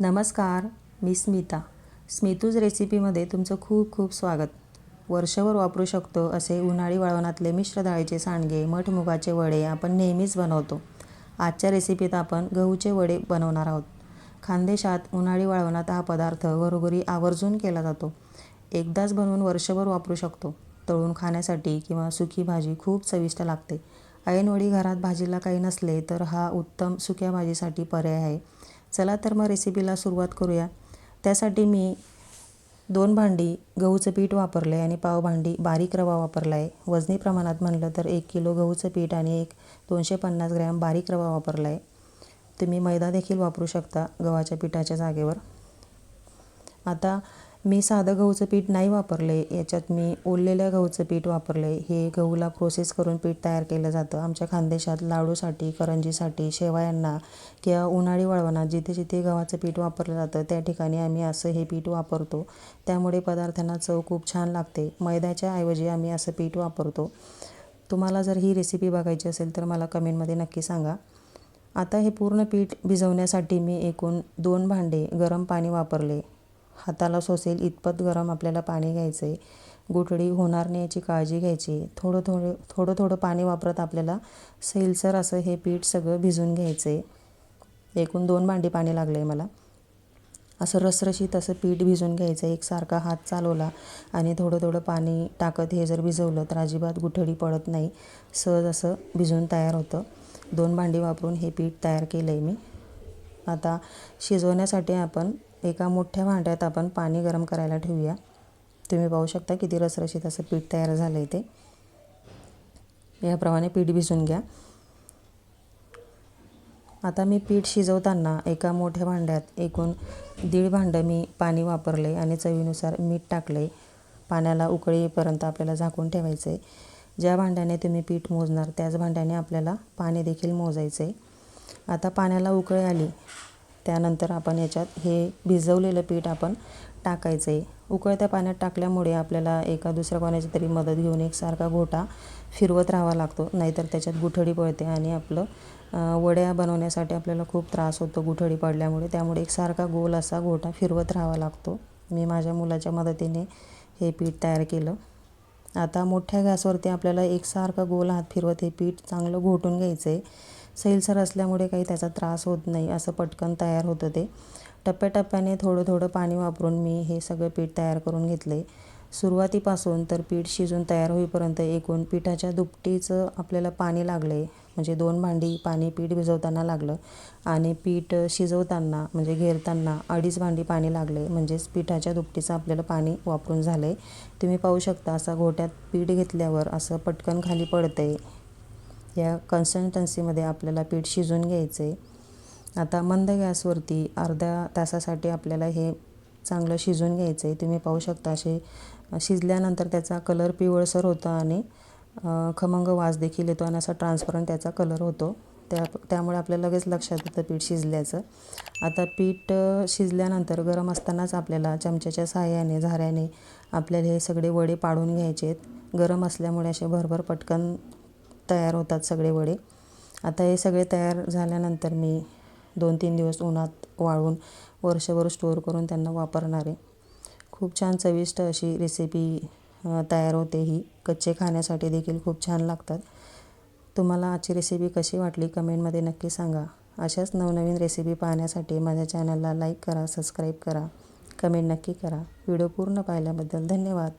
नमस्कार मी स्मिता. स्मितूज रेसिपीमध्ये तुमचं खूप खूप स्वागत. वर्षभर वापरू शकतो असे उन्हाळी वळवणातले मिश्र डाळीचे सांडगे मठमुगाचे वडे आपण नेहमीच बनवतो. आजच्या रेसिपीत आपण गहूचे वडे बनवणार आहोत. खानदेशात उन्हाळी वळवणात हा पदार्थ घरोघरी आवर्जून केला जातो. एकदाच बनवून वर्षभर वापरू शकतो. तळून खाण्यासाठी किंवा सुकी भाजी खूप चविष्ट लागते. ऐनवडी घरात भाजीला काही नसले तर हा उत्तम सुक्या भाजीसाठी पर्याय आहे. चला तर मग रेसिपीला सुरुवात करूया. त्यासाठी मी दोन भांडी गहूचं पीठ वापरलं आहे आणि पाव भांडी बारीक रवा वापरला आहे वजनी प्रमाणात म्हणलं तर एक किलो गहूचं पीठ आणि एक दोनशे पन्नास ग्रॅम बारीक रवा वापरला आहे तुम्ही मैदा देखील वापरू शकता गव्हाच्या पिठाच्या जागेवर. आता मी साधं गहूचं पीठ नाही वापरले याच्यात मी ओललेल्या गहूचं पीठ वापरले. हे गहूला प्रोसेस करून पीठ तयार केलं जातं. आमच्या खानदेशात लाडूसाठी करंजीसाठी शेवयांना किंवा उन्हाळी वळवणात जिथे जिथे गव्हाचं पीठ वापरलं जातं त्या ठिकाणी आम्ही असं हे पीठ वापरतो. त्यामुळे पदार्थांना चव खूप छान लागते. मैद्याच्या ऐवजी आम्ही असं पीठ वापरतो. तुम्हाला जर ही रेसिपी बघायची असेल तर मला कमेंटमध्ये नक्की सांगा. आता हे पूर्ण पीठ भिजवण्यासाठी मी एकूण दोन भांडे गरम पाणी वापरले. हाताला सोसेल इतपत गरम आपल्याला पाणी घ्यायचं आहे गुठळी होणार नाही याची काळजी घ्यायची. थोडं थोडं थोडं थोडं पाणी वापरत आपल्याला सैलसर असं हे पीठ सगळं भिजून घ्यायचं आहे एकूण दोन भांडी पाणी लागलं आहे मला. असं रसरशीत असं पीठ भिजून घ्यायचं एकसारखा हात चालवला आणि थोडं थोडं पाणी टाकत हे जर भिजवलं तर अजिबात गुठळी पडत नाही. सहज असं भिजून तयार होतं. दोन भांडी वापरून हे पीठ तयार केलं आहे मी. आता शिजवण्यासाठी आपण एका मोठ्या भांड्यात आपण पाणी गरम करायला ठेवूया. तुम्ही पाहू शकता किती रसरशीत असं पीठ तयार झालं आहे ते. याप्रमाणे पीठ भिजून घ्या. आता मी पीठ शिजवताना एका मोठ्या भांड्यात एकूण दीड भांडं मी पाणी वापरले आणि चवीनुसार मीठ टाकले पाण्याला उकळी येईपर्यंत आपल्याला झाकून ठेवायचं आहे ज्या भांड्याने तुम्ही पीठ मोजणार त्याच भांड्याने आपल्याला पाणी देखील मोजायचं आहे आता पाण्याला उकळी आली त्यानंतर आपण याच्यात हे भिजवलेलं पीठ आपण टाकायचं आहे. उकळत्या पाण्यात टाकल्यामुळे आपल्याला एका दुसऱ्या कोणाची तरी मदत घेऊन एकसारखा घोटा फिरवत राहावा लागतो. नाहीतर त्याच्यात गुठळी पडते आणि आपलं वड्या बनवण्यासाठी आपल्याला खूप त्रास होतो गुठळी पडल्यामुळे. त्यामुळे एकसारखा गोल असा घोटा फिरवत राहावा लागतो. मी माझ्या मुलाच्या मदतीने हे पीठ तयार केलं. आता मोठ्या गॅसवरती आपल्याला एकसारखा गोल हात फिरवत हे पीठ चांगलं घोटून घ्यायचं आहे सैलसर असल्यामुळे काही त्याचा त्रास होत नाही असं पटकन तयार होतं ते. टप्प्याटप्प्याने थोडं थोडं पाणी वापरून मी हे सगळं पीठ तयार करून घेतलं. आहे सुरुवातीपासून तर पीठ शिजून तयार होईपर्यंत एकूण पिठाच्या दुपटीचं आपल्याला पाणी लागले म्हणजे दोन भांडी पाणी पीठ भिजवताना लागलं आणि पीठ शिजवताना म्हणजे घेरताना अडीच भांडी पाणी लागले म्हणजेच पिठाच्या दुपटीचं आपल्याला पाणी वापरून झालं. आहे तुम्ही पाहू शकता असा घोट्यात पीठ घेतल्यावर असं पटकन खाली पडतं आहे या कन्सिस्टन्सीमध्ये आपल्याला पीठ शिजून घ्यायचं आहे आता मंद गॅसवरती अर्ध्या तासासाठी आपल्याला हे चांगलं शिजून घ्यायचं आहे तुम्ही पाहू शकता असे शिजल्यानंतर त्याचा कलर पिवळसर होतो आणि खमंग वास देखील येतो आणि असा ट्रान्सपरंट त्याचा कलर होतो. त्या त्यामुळे आपल्याला लगेच लक्षात येतं पीठ शिजल्याचं. आता पीठ शिजल्यानंतर गरम असतानाच आपल्याला चमच्याच्या सहाय्याने झाऱ्याने आपल्याला हे सगळे वडे पाडून घ्यायचे आहेत गरम असल्यामुळे असे भरभर पटकन तयार होतात सगळे वडे. आता हे सगळे तयार झाल्यानंतर मी दोन तीन दिवस उन्हात वाळून वर्षभर स्टोअर करून त्यांना वापरणार आहे. खूप छान चविष्ट अशी रेसिपी तयार होते ही. कच्चे खाण्यासाठी देखील खूप छान लागतात. तुम्हाला आजची रेसिपी कशी वाटली कमेंटमध्ये नक्की सांगा. अशाच नवनवीन रेसिपी पाहण्यासाठी माझ्या चॅनलला लाईक करा सबस्क्राईब करा. कमेंट नक्की करा. व्हिडिओ पूर्ण पाहिल्याबद्दल धन्यवाद.